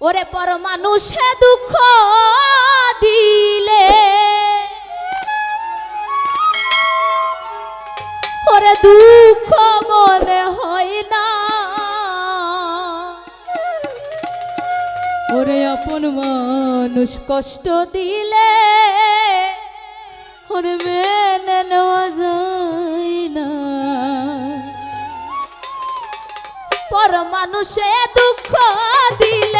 ওরে পর মানুষে দুঃখ দিলে। ওরে দুঃখ মনে হয় না। ওরে আপন মানুষ কষ্ট দিলে, ওরে মেনে নেওয়া যায় না। পর মানুষে দুঃখ দিলে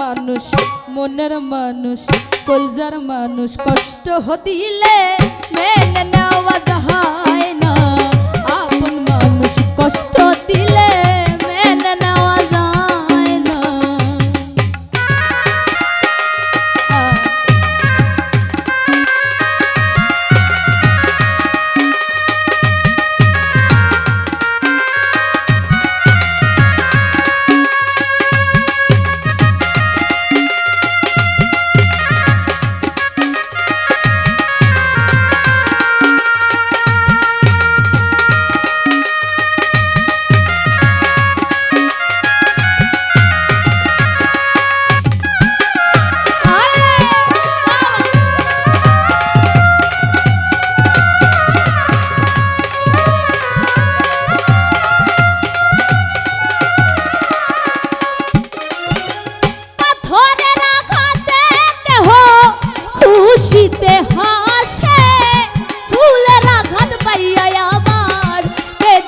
মানুষ মনের মানুষ কলজার মানুষ কষ্ট হতিলে মেনে নেওয়া যায় না।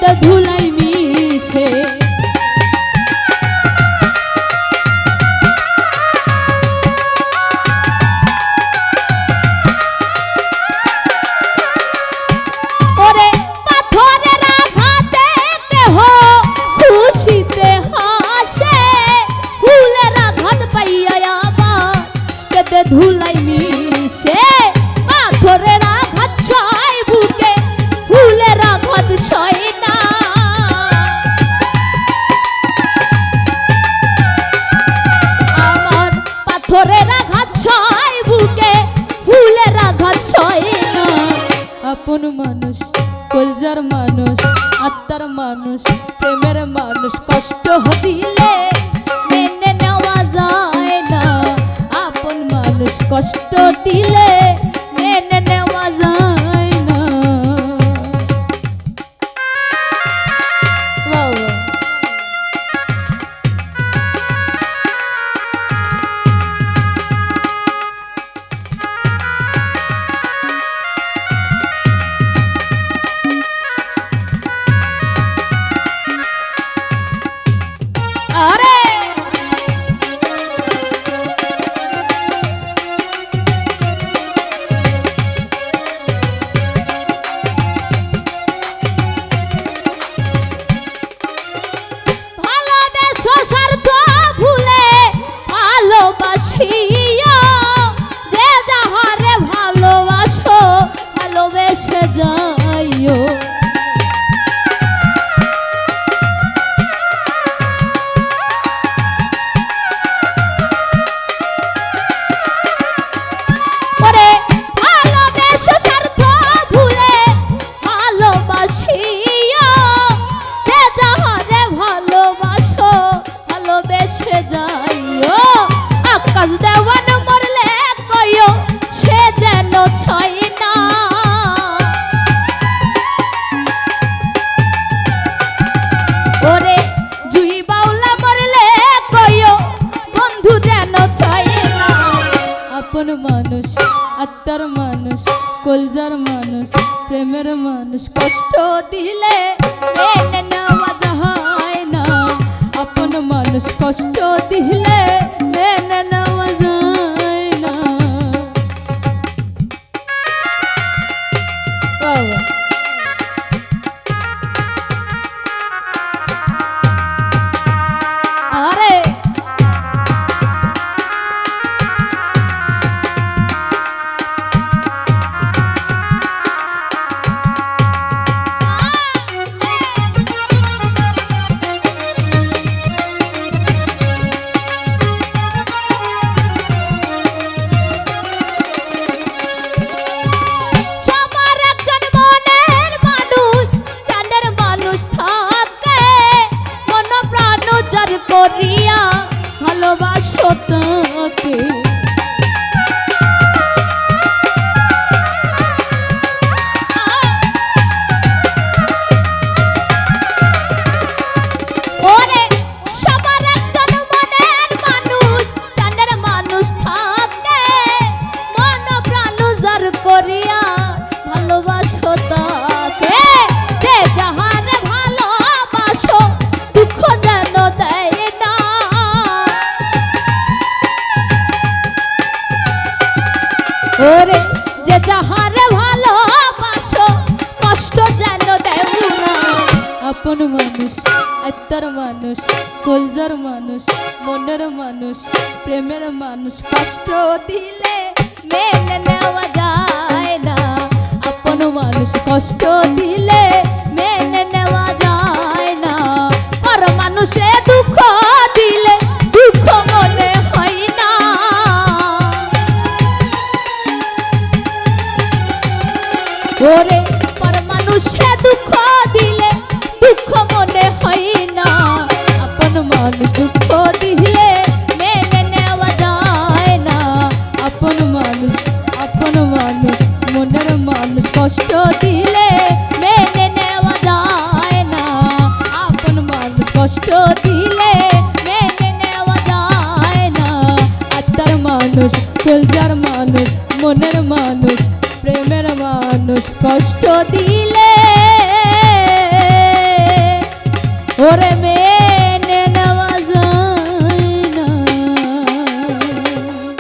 وده মানুষ প্রেমের মানুষ কষ্ট হতি আত্মার মানুষ, কলজার মানুষ, প্রেমের মানুষ। কষ্ট দিলে হয় না। আপন মানুষ কষ্ট দিলে মেনে নেওয়া যায় না। কলজার মানুষ কলজার মানুষ, মনের মানুষ, প্রেমের মানুষ। কষ্ট দিলে মেনে নেওয়া যায় না। আপন মানুষ কষ্ট দিলে মানুষ কুলজার মানুষ মনের মানুষ প্রেমের মানুষ কষ্ট দিলে। ওরে